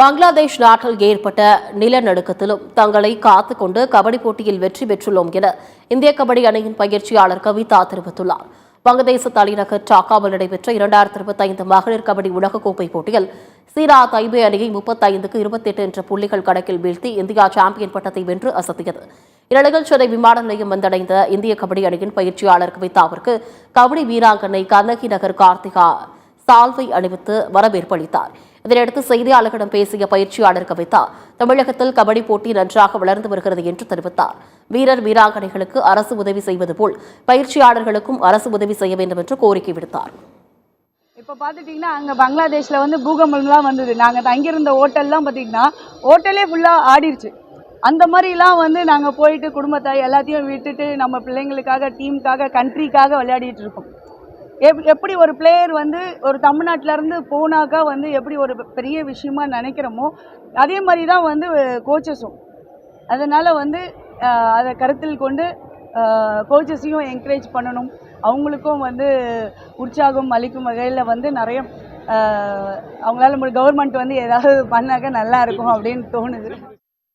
பங்களாதேஷ் நாட்டில் ஏற்பட்ட நிலநடுக்கத்திலும் தங்களை காத்துக்கொண்டு கபடி போட்டியில் வெற்றி பெற்றுள்ளோம் என இந்திய கபடி அணியின் பயிற்சியாளர் கவிதா தெரிவித்துள்ளார். வங்கதேச தலைநகர் டாக்காவில் நடைபெற்ற இரண்டாயிரத்தி இருபத்தைந்து மகளிர் கபடி உலகக்கோப்பை போட்டியில் சீரா தைபே அணியை முப்பத்தைந்துக்கு இருபத்தெட்டு என்ற புள்ளிகள் கணக்கில் வீழ்த்தி இந்தியா சாம்பியன் பட்டத்தை வென்று அசத்தியது. இந்நிலையில் சென்னை விமான நிலையம் வந்தடைந்த இந்திய கபடி அணியின் பயிற்சியாளர் கவிதாவிற்கு கபடி வீராங்கனை கண்ணகி நகர் கார்த்திகா சால்வை அணிவித்து வரவேற்பு அளித்தார். இதனையடுத்து செய்தியாளர்களிடம் பேசிய பயிற்சியாளர் கவிதா தமிழகத்தில் கபடி போட்டி நன்றாக வளர்ந்து வருகிறது என்று தெரிவித்தார். வீரர் வீராங்கனைகளுக்கு அரசு உதவி செய்வது போல் பயிற்சியாளர்களுக்கும் அரசு உதவி செய்ய வேண்டும் என்று கோரிக்கை விடுத்தார். இப்போ பார்த்துட்டிங்கன்னா அங்கே பங்களாதேஷில் வந்து பூகம்பம்லாம் வந்தது. நாங்கள் தங்கியிருந்த ஹோட்டல்லாம் பார்த்திங்கன்னா ஹோட்டலே ஃபுல்லாக ஆடிருச்சு. அந்த மாதிரிலாம் வந்து நாங்கள் போயிட்டு குடும்பத்தை எல்லாத்தையும் விட்டுட்டு நம்ம பிள்ளைங்களுக்காக டீமுக்காக கண்ட்ரிக்காக விளையாடிட்டு இருக்கோம். எப் எப்படி ஒரு பிளேயர் வந்து ஒரு தமிழ்நாட்டிலேருந்து போனாக்கா வந்து எப்படி ஒரு பெரிய விஷயமா நினைக்கிறோமோ அதே மாதிரி தான் வந்து கோச்சஸும் அதனால் வந்து அதை கருத்தில் கொண்டு கோச்சஸையும் என்கரேஜ் பண்ணணும். அவங்களுக்கும் வந்து உற்சாகம் அளிக்கும் வகையில் வந்து நிறைய அவங்களால கவர்மெண்ட் வந்து ஏதாவது பண்ணாக்க நல்லா இருக்கும் அப்படின்னு தோணுது.